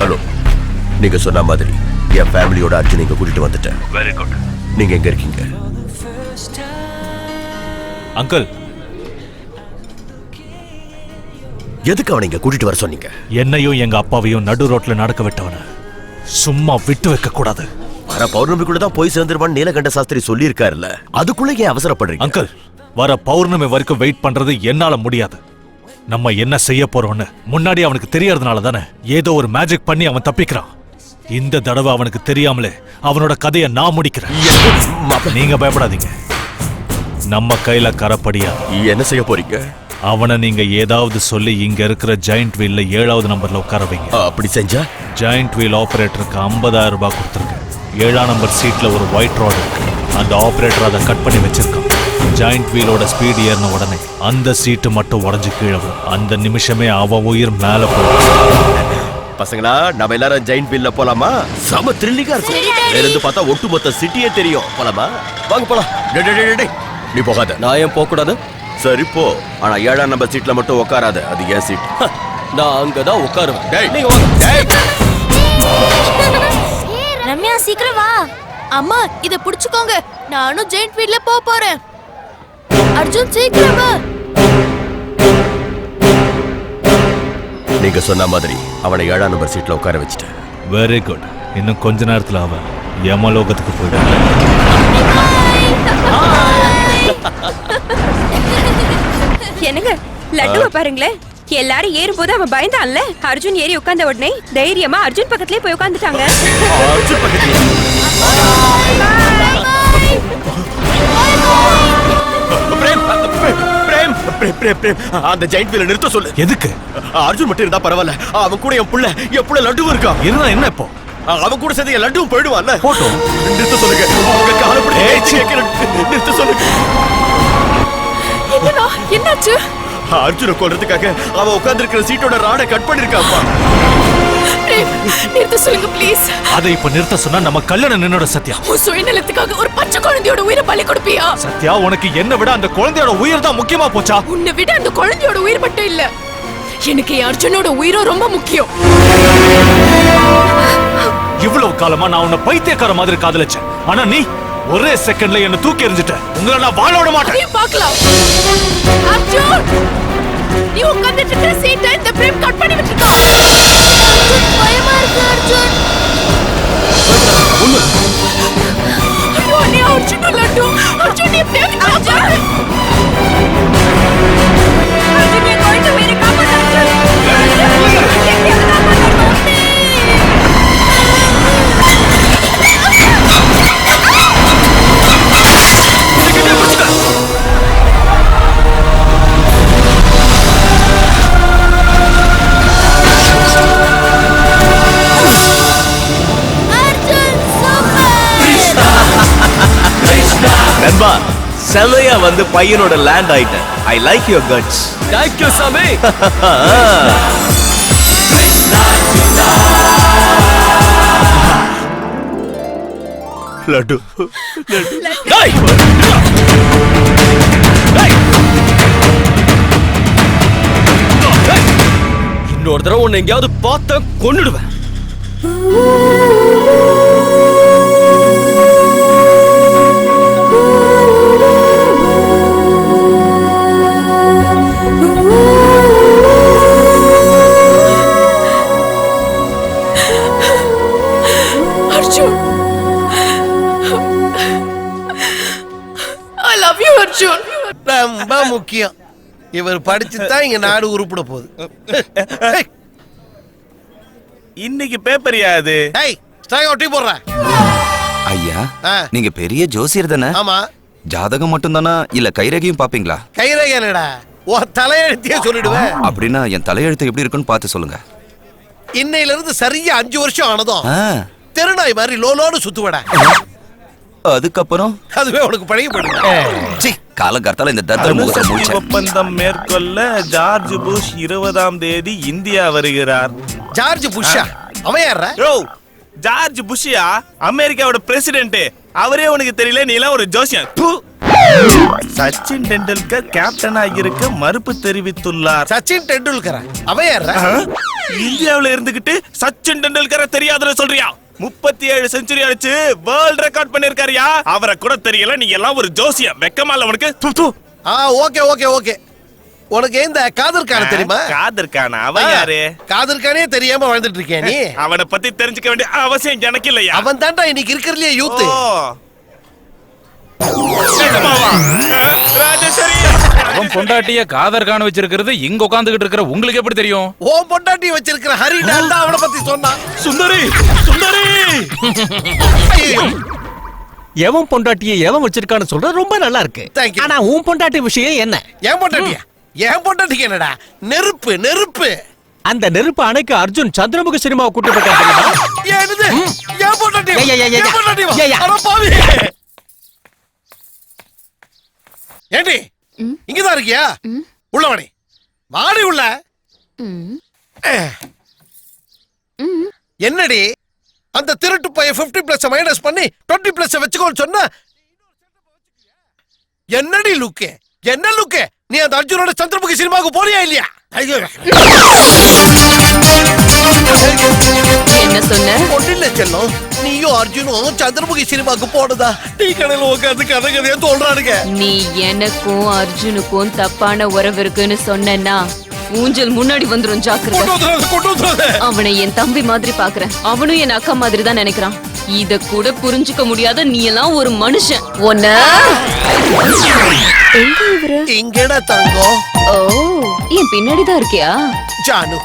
Hello நீங்க சொன்ன மாதிரி என் ஃபேமிலியோட அர்ஜுன் இங்க கூட்டிட்டு வந்துட்டேன். வெரி குட் நீங்க எங்க இருக்கீங்க? அங்கிள் எதுக்கு அவனை இங்க கூட்டிட்டு வர சொன்னீங்க? என்னையும் எங்க அப்பாவையும் நடு ரோட்ல நடக்க விட்டவன சும்மா விட்டு வைக்க கூடாது. வர பௌர்ணமிக்குள்ள தான் போய் சேர்ந்துருவான்னு நீலகண்ட சாஸ்திரி சொல்லியிருக்காருல்ல. அதுக்குள்ள ஏன் அவசரப்படுறீங்க? அங்கிள் வர பௌர்ணமி வரைக்கும் வெயிட் பண்றது என்னால முடியாது. நம்ம என்ன செய்ய போறோம்னு முன்னாடி அவனுக்கு தெரியறதுனால தானே ஏதோ ஒரு மேஜிக் பண்ணி அவன் தப்பிக்கிறான். இந்த தடவை அவனுக்கு தெரியாமலே அவனோட கதையை நான் முடிக்கிறேன். நீங்க பயப்படாதீங்க. நம்ம கையில கரப்படியா என்ன செய்ய போறீங்க? அவனை நீங்க ஏதாவது சொல்லி இங்க இருக்கிற ஜாயிண்ட் வீல்ல ஏழாவது நம்பர்ல உட்கார வைங்க. அப்படி செஞ்சா? ஜாயிண்ட் வீல் ஆபரேட்டருக்கு 50000 ரூபாய் கொடுத்துருக்கேன். ஏழாம் நம்பர் சீட்ல ஒரு ஒயிட் ராட் இருக்கு. அந்த ஆபரேட்டர் அதை கட் பண்ணி வச்சிருக்கான். ஜாயிண்ட் வீலோட ஸ்பீடு ஏறின உடனே அந்த சீட்டு மட்டும் உடஞ்சு கீழே விழும். அந்த நிமிஷமே அவன் உயிர் மேல போகும். பசங்களா நம்ம எல்லாரும் ஜெயின் வீல்ல போலாமா? செம த்ரில்லிங்கா இருக்கும். வேற இருந்து பார்த்தா ஒட்டுமொத்த சிட்டியே தெரியும். போலாமா? வாங்க போலாம். நீ போகாத. நான் ஏன் போக கூடாது சரி போ. ஆனா ஏழாம் நம்பர் சீட்ல மட்டும் உட்காராத அது ஏன் சீட் நான் அங்கதான் உட்காருவேன் டேய். நீங்க வாங்க. டேய். ரம்யா சீக்கிரம் வா. அம்மா இத புடிச்சுக்கோங்க. நானும் ஜெயிண்ட் வீல்ல போக போறேன். அர்ஜுன் சீக்கிரம் வா. நீங்க சொன்ன மாதிரி அவனை ஏழாம் நம்பர் சீட்ல உட்கார வச்சுட்டேன். வெரி குட் இன்னும் கொஞ்ச நேரத்துல அவன் யமலோகத்துக்கு போயிட்டான் என்னங்க? லட்டுவை பாருங்களேன். எல்லாரும் ஏறும்போது அவன் பயந்தான்ல. அர்ஜுன் ஏறி உட்கார்ந்த உடனே தைரியமா அர்ஜுன் பக்கத்துலயே போய் உட்கார்ந்துட்டாங்க. அர்ஜுன் பக்கத்துல. பிரேம் பிரேம் பிரேம் பிரேம் பிரேம் அந்த ஜெயிண்ட் வீல நிறுத்த சொல்லு. எதுக்கு? அர்ஜுன் மட்டும் இருந்தா பரவாயில்ல. அவன் கூட என் புள்ள என் புள்ள லட்டுவும் இருக்கான் இருந்தா என்ன இப்போ? அவன் கூட சேர்ந்து என் லட்டுவும் போயிடுவான்ல. போட்டோம் நிறுத்த சொல்லுங்க. நிறுத்த என்னாச்சு? அர்ஜுனை கொல்றதுக்காக அவன் உட்கார்ந்திருக்கிற சீட்டோட ராடை கட் பண்ணிருக்காப்பா நிறுத்த சொல்லுங்க ப்ளீஸ் அதை இப்ப நிறுத்த சொன்னா நம்ம கல்யாணம் நின்னோட சத்யா. உன் சுயநலத்துக்காக ஒரு பச்சை குழந்தையோட உயிரை பலி கொடுப்பியா? சத்யா உனக்கு என்ன விட அந்த குழந்தையோட உயிர் தான் முக்கியமா போச்சா? உன்னை விட அந்த குழந்தையோட உயிர் மட்டும் இல்ல எனக்கு என் அர்ஜுனோட உயிரும் ரொம்ப முக்கியம். இவ்வளவு காலமா நான் உன்னை பைத்தியக்கார மாதிரி காதலிச்சேன். ஆனா நீ ஒரே செகண்ட்ல என்ன தூக்கி எறிஞ்சிட்ட. உங்களை நான் வாழ விட மாட்டேன். பார்க்கலாம். அர்ஜுன் நீ உட்கார்ந்துட்டு இருக்கிற சீட்டை இந்த பிரேம் கட் பண்ணி விட்டுருக்கான் பயமா இருக்கு அர்ஜுன். ஐயோ நீ அர்ஜுன் லட்டு அர்ஜுன். நீ பிரேம் அர்ஜுன். செமையா வந்து பையனோட லேண்ட் ஆயிட்டேன். I like your guts thank you சாமி லட்டு டேய் இன்னொரு தடவை உன்னை எங்கேயாவது பார்த்த கொன்னுடுவேன். முக்கியம். இவர் படிச்சு தான் இங்க நாடு உருப்பிட போகுது. இன்னைக்கு பேப்பர் அது? ஏய் ஸ்ட்ரைக் ஒட்டி போடுறேன் ஐயா ஆ. நீங்க பெரிய ஜோசியர் தானே? ஆமா. ஜாதகம் மட்டும்தானா? இல்ல கைரேகையும் பாப்பீங்களா? கைரேகை என்னடா? உன் தலையெழுத்தையே சொல்லிடுவேன் அப்படின்னா என் தலையெழுத்து எப்படி இருக்குன்னு பார்த்து சொல்லுங்க. இன்னையில இருந்து சரியா அஞ்சு வருஷம் ஆனதும் தெருநாய் மாதிரி லோலோன்னு சுத்துவடா. அதுக்கப்புறம்? அதுவே உனக்கு பழகி போயிடுங்க சி காலங்கார்த்தால இந்த தத்தர் முகத்தை ஒப்பந்தம் மேற்கொள்ள ஜார்ஜ் புஷ் இருபதாம் தேதி இந்தியா வருகிறார். ஜார்ஜ் புஷ்ஷா? அவன் யாரா யோ ஜார்ஜ் புஷ்யா அமெரிக்காவோட பிரசிடென்ட் அவரே உனக்கு தெரியல நீ எல்லாம் ஒரு ஜோசியம். ப்பு. சச்சின் டெண்டுல்கர் கேப்டனா இருக்க மறுப்பு தெரிவித்துள்ளார். சச்சின் டெண்டுல்கரா? அவன் யாரா இந்தியாவுல இருந்துகிட்டு சச்சின் டெண்டுல்கரை தெரியாதுன்னு சொல்றியா? முப்பத்தி ஏழு செஞ்சுரி அடிச்சு வேர்ல்ட் ரெக்கார்ட் பண்ணிருக்காருயா? அவரை கூட தெரியல நீ எல்லாம் ஒரு ஜோசியம். வெக்கமா இல்ல உனக்கு. ஆ ஓகே ஓகே ஓகே. உனக்கு இந்த காதர் கான தெரியுமா? காதர் கானா அவன் யாரு? காதர் கானே தெரியாம வாழ்ந்துட்டு இருக்கியா நீ. அவனை பத்தி தெரிஞ்சுக்க வேண்டிய அவசியம் எனக்கு இல்லையா? அவன் தான்டா இன்னைக்கு இருக்கிறதுலயே யூத் அவன் பொண்டாட்டிய காதர் காண வச்சிருக்கிறது இங்க உட்காந்துகிட்டு இருக்கிற உங்களுக்கு எப்படி தெரியும்? ஓம் பொண்டாட்டி வச்சிருக்கிற ஹரிடால் தான் அவனை பத்தி சொன்னான் சுந்தரி சுந்தரி! எவன் பொண்டாட்டியை எவன் வச்சிருக்கான்னு சொல்றது ரொம்ப நல்லா இருக்கு. ஆனா உன் பொண்டாட்டி விஷயம் என்ன? ஏன் பொண்டாட்டியா? ஏன் பொண்டாட்டிக்கு என்னடா? நெருப்பு நெருப்பு. அந்த நெருப்பு அணைக்கு அர்ஜுன் சந்திரமுக சினிமாவை கூட்டி போயிட்டான் தெரியுமா ஏனுது ஏன் பொண்டாட்டி ஏய், ஏய், ஏய், ஏய், ஏன் பொண்டாட்டி வா? ஏய், ஏய். அட பாவி ஏண்டி? இங்கதான் இருக்கியா? உள்ள வாடி வாடி உள்ள. என்னடி? அந்த திருட்டு பைய 50 பிளஸ் மைனஸ் பண்ணி 20 பிளஸ் வச்சுக்கோன்னு சொன்னா? என்னடி லுக்கு என்ன லுக்கு நீ அந்த அர்ஜுனோட சந்திரமுகி சினிமாவுக்கு போறியா இல்லையா? ஐயோ என்ன சொன்ன? ஒன்றில்ல செல்லம். நீயும் அர்ஜுனும் சந்திரமுகி சினிமாவுக்கு போனதா? டீ கடையில உட்காந்து கதை கதையா சொல்றானுங்க நீ எனக்கும் அர்ஜுனுக்கும் தப்பான உறவு இருக்குன்னு சொன்னேன்னா ஊஞ்சல் முன்னாடி வந்துரும் ஜாக்கிரதை. அவனை என் தம்பி மாதிரி பாக்குறேன் அவனும் என் அக்கா மாதிரி தான் நினைக்கிறான். இத கூட புரிஞ்சுக்க முடியாத நீ எல்லாம் ஒரு மனுஷன். ஒன்ன. இங்கடா தங்கம். ஓ என் பின்னாடி தான் இருக்கியா? ஜானு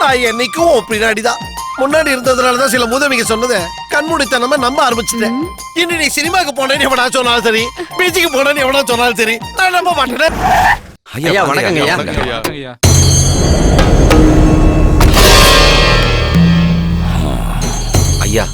நான் என்னைக்கும் பின்னாடிதான் முன்னாடி இருந்ததுனாலதான் சில உதவிங்க சொன்னது கண்மூடித்தனமா நம்ப ஆரம்பிச்சுட்டேன். இனி நீ சினிமாக்கு போனேன்னு எவனா சொன்னாலும் சரி பீச்சுக்கு போனேன்னு எவனா சொன்னாலும் சரி நான் நம்ப மாட்டேன். ஐயா வணக்கங்க, ஐயா. ஐயா. ஐயா.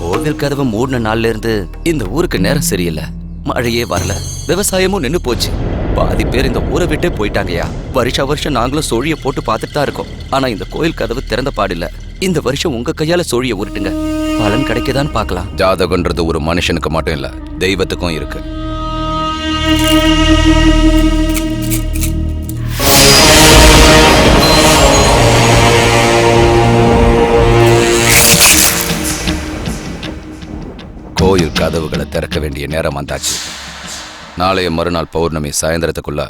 கோவில் கதவை மூடின நாள்ல இருந்து இந்த ஊருக்கு நேரம் சரியில்லை. மழையே வரல. விவசாயமும் நின்னு போச்சு. பாதி பேர் இந்த ஊரை விட்டே போயிட்டாங்கய்யா. வருஷா வருஷம் நாங்களும் சோழிய போட்டு பார்த்துட்டு தான் இருக்கோம். ஆனா இந்த கோயில் கதவு திறந்த பாடில்ல. இந்த வருஷம் உங்க கையால சோழிய உருட்டுங்க. பலன் கிடைக்குதான்னு பார்க்கலாம். ஜாதகன்றது ஒரு மனுஷனுக்கு மட்டும் இல்ல தெய்வத்துக்கும் இருக்கு. கோயில் கதவுகளை திறக்க வேண்டிய நேரம் வந்தாச்சு. நாளைய மறுநாள் பௌர்ணமி சாயந்தரத்துக்குள்ள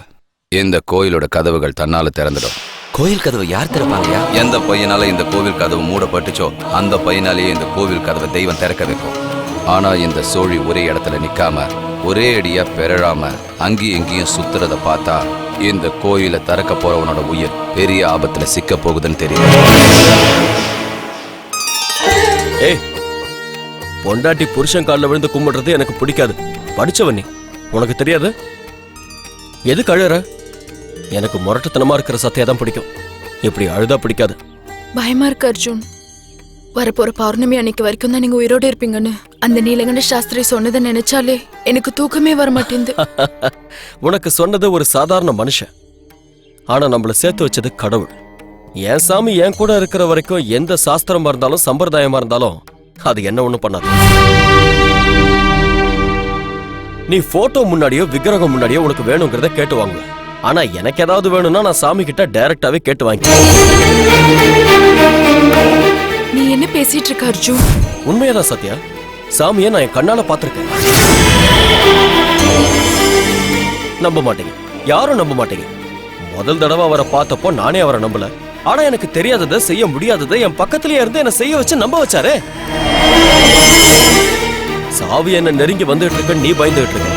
இந்த கோயிலோட கதவுகள் தன்னால திறந்துடும். கோயில் கதவு யார் திறப்பாங்கயா எந்த பையனால இந்த கோவில் கதவு மூடப்பட்டுச்சோ அந்த பையனாலேயே இந்த கோவில் கதவை தெய்வம் திறக்க வைக்கும். ஆனா இந்த சோழி ஒரே இடத்துல நிக்காம ஒரே அடியா பெறழாம அங்கேயும் இங்கேயும் சுத்துறத பார்த்தா இந்த கோயிலை திறக்க போறவனோட உயிர் பெரிய ஆபத்துல சிக்க போகுதுன்னு தெரியும் ஏய் பொண்டாட்டி புருஷன் காலில் விழுந்து கும்பிடுறது எனக்கு பிடிக்காது. படிச்சவன் நீ. உனக்கு தெரியாது? எதுக்கு அழுற? எனக்கு முரட்டுத்தனமா இருக்கிற சத்தையா தான் பிடிக்கும். இப்படி அழுதா பிடிக்காது. பயமா இருக்கு அர்ஜுன். வரப்போற பௌர்ணமி அன்னைக்கு வரைக்கும் தான் நீங்க உயிரோட இருப்பீங்கன்னு. அந்த நீலகண்ட சாஸ்திரி சொன்னதை நினைச்சாலே எனக்கு தூக்கமே வர மாட்டேங்குது உனக்கு சொன்னது ஒரு சாதாரண மனுஷன். ஆனா நம்மள சேர்த்து வச்சது கடவுள். என் சாமி என் கூட இருக்கிற வரைக்கும் எந்த சாஸ்திரமா இருந்தாலும் சம்பிரதாயமா இருந்தாலும் அது என்ன ஒண்ணும் பண்ணாது. நீ போட்டோ முன்னாடியோ விக்கிரகம் முன்னாடியோ உனக்கு வேணுங்கிறத கேட்டு வாங்குவேன் ஆனா எனக்கு ஏதாவது வேணும்னா நான் சாமி கிட்ட டைரக்டாவே கேட்டு வாங்கி நீ என்ன பேசிட்டு இருக்க அர்ஜுன்? உண்மையாதான் சத்யா சாமியை நான் என் கண்ணால பார்த்திருக்கேன். நம்ப மாட்டீங்க. யாரும் நம்ப மாட்டீங்க. முதல் தடவை அவரை பார்த்தப்போ நானே அவரை நம்பல. ஆனா எனக்கு தெரியாததை செய்ய முடியாததை என் பக்கத்திலேயே இருந்து என்ன செய்ய வச்சு நம்ப வச்சாரே. சாவி என்ன நெருங்கி வந்துட்டு இருக்க நீ பயந்துட்டு இருக்க.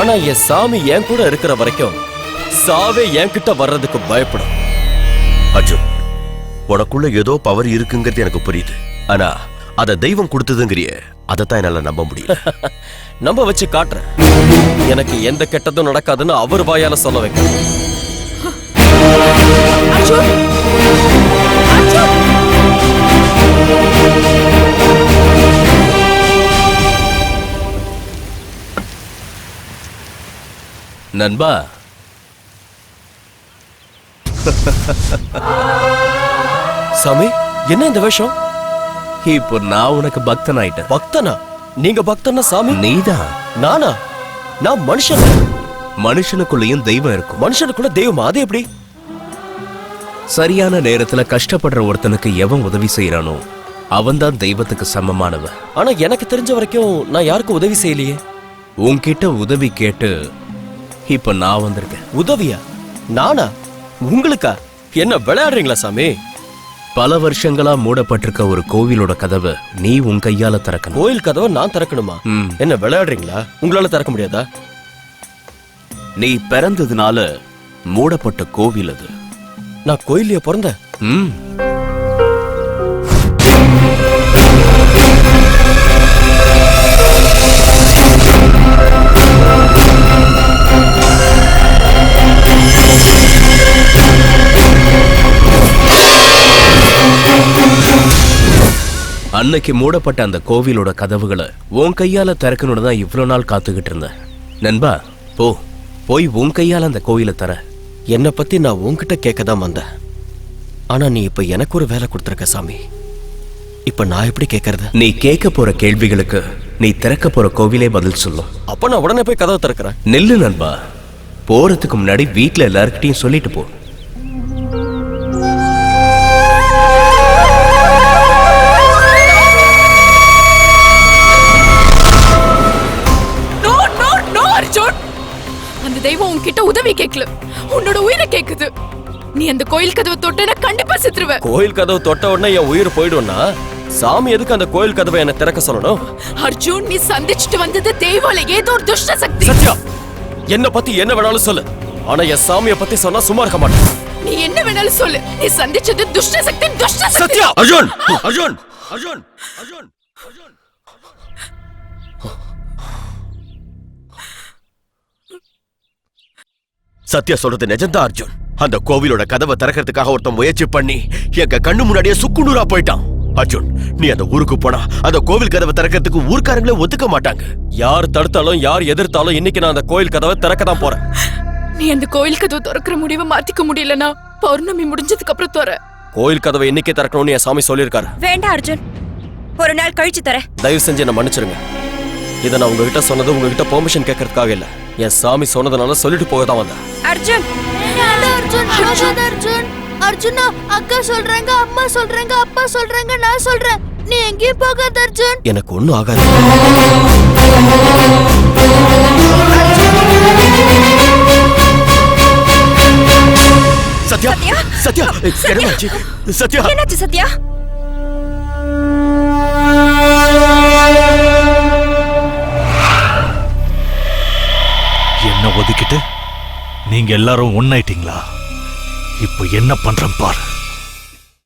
ஆனா என் சாமி என் கூட இருக்கிற வரைக்கும் சாவே என்கிட்ட வர்றதுக்கு பயப்படும். அர்ஜுன் உனக்குள்ள ஏதோ பவர் இருக்குங்கிறது எனக்கு புரியுது. ஆனா அத தெய்வம் கொடுத்ததுங்கிறிய அதைத்தான் என்னால நம்ப முடியல. நம்ப வச்சு காட்டுறேன். எனக்கு எந்த கெட்டதும் நடக்காதுன்னு அவர் வாயால சொல்ல வைக்க நண்பா சாமி என்ன இந்த வேஷம்? இப்போ நான் உனக்கு பக்தன் ஆயிட்டேன் பக்தனா? நீங்க பக்தனா சாமி? நீதான் நானா? நான் மனுஷன். மனுஷனுக்குள்ளேயும் தெய்வம் இருக்கும். மனுஷனுக்குள்ள தெய்வமா? அது எப்படி? சரியான நேரத்துல கஷ்டப்படுற ஒருத்தனுக்கு எவன் உதவி செய்யறானோ அவன்தான் தெய்வத்துக்கு சமமானவன். ஆனா எனக்கு தெரிஞ்ச வரைக்கும் நான் யாருக்கும் உதவி செய்யலையே. உன்கிட்ட உதவி கேட்டு இப்ப நான் வந்திருக்கேன். உதவியா? நானா? உங்களுக்கா? என்ன விளையாடுறீங்களா சாமி? பல வருஷங்களா மூடப்பட்டிருக்க ஒரு கோவிலோட கதவை நீ உன் கையால திறக்கணும். கோயில் கதவை நான் திறக்கணுமா? ம். என்ன விளையாடுறீங்களா? உங்களால திறக்க முடியாதா? நீ பிறந்ததுனால மூடப்பட்ட கோவில் அது. நான் கோயிலையே பிறந்தேன். ம். அன்னைக்கு மூடப்பட்ட அந்த கோவிலோட கதவுகளை உன் கையால திறக்கணும்னு தான் இவ்வளோ நாள் காத்துக்கிட்டு இருந்தேன். நண்பா போ. போய் உன் கையால அந்த கோவிலை தர. என்னை பத்தி நான் உன்கிட்ட கேட்க தான் வந்தேன். ஆனா நீ இப்ப எனக்கு ஒரு வேலை கொடுத்துருக்க சாமி. இப்ப நான் எப்படி கேட்கறது? நீ கேட்க போற கேள்விகளுக்கு நீ திறக்க போற கோவிலே பதில் சொல்லும் அப்ப நான் உடனே போய் கதவை திறக்கிறேன். நெல்லு நண்பா. போறதுக்கு முன்னாடி வீட்ல எல்லார்கிட்டயும் சொல்லிட்டு போ. தெய்வம் உன்கிட்ட உதவி கேட்கல. உன்னோட உயிரை கேக்குது. நீ அந்த கோயில் கதவை தொட்டனா கண்டிப்பா செத்துருவ. கோயில் கதவு தொட்ட உடனே என் உயிர் போயிடும்னா? சாமி எதுக்கு அந்த கோயில் கதவை என்ன திறக்க சொல்லணும்? அர்ஜுன் நீ சந்திச்சுட்டு வந்தது தெய்வம் இல்ல ஏதோ ஒரு துஷ்ட சக்தி. சத்யா என்ன பத்தி என்ன வேணாலும் சொல்லு. ஆனா என் சாமியை பத்தி சொன்னா சும்மா இருக்க மாட்டேன். நீ என்ன வேணாலும் சொல்லு. நீ சந்திச்சது துஷ்ட சக்தி துஷ்ட சக்தி. சத்யா! அர்ஜுன்! அர்ஜுன்! அர்ஜுன்! அர்ஜுன்! சத்யா சொல்றது நிஜம்தான் அர்ஜுன். அந்த கோவிலோட கதவை திறக்கிறதுக்காக ஒருத்தன் முயற்சி பண்ணி எங்க கண்ணு முன்னாடியே சுக்குநூறா போயிட்டான். அர்ஜுன் நீ அந்த ஊருக்கு போனா அந்த கோவில் கதவை திறக்கிறதுக்கு ஊர்க்காரங்களே ஒத்துக்க மாட்டாங்க. யார் தடுத்தாலும் யார் எதிர்த்தாலும் இன்னைக்கு நான் அந்த கோயில் கதவை திறக்க தான் போறேன். நீ அந்த கோயில் கதவை திறக்கிற முடிவை மாத்திக்க முடியலனா பௌர்ணமி முடிஞ்சதுக்கு அப்புறம் துற கோயில் கதவை இன்னைக்கே திறக்கணும்னு என் சாமி சொல்லியிருக்காரு. வேண்டாம் அர்ஜுன். ஒரு நாள் கழிச்சு தரேன். தயவு செஞ்சு என்ன மன்னிச்சிருங்க. இதை நான் உங்ககிட்ட சொன்னது உங்ககிட்ட பெர்மிஷன் கேட்கறதுக்காக இல்ல. என் சாமி சொன்னதுனால சொல்லிட்டு போக தான் வந்தேன். அர்ஜுன். அர்ஜுன் அர்ஜுன் அர்ஜுனா. அக்கா சொல்றாங்க அம்மா சொல்றாங்க அப்பா சொல்றாங்க நான் சொல்றேன். நீ எங்கேயும் போகாத அர்ஜுன். எனக்கு ஒண்ணும் ஆகாது. சத்யா சத்யா? சத்யா. என்னாச்சு சத்யா? என்ன ஒதுக்கிட்டு நீங்க எல்லாரும் ஒன்னாயிட்டீங்களா? இப்போ என்ன பண்றேன் பாரு.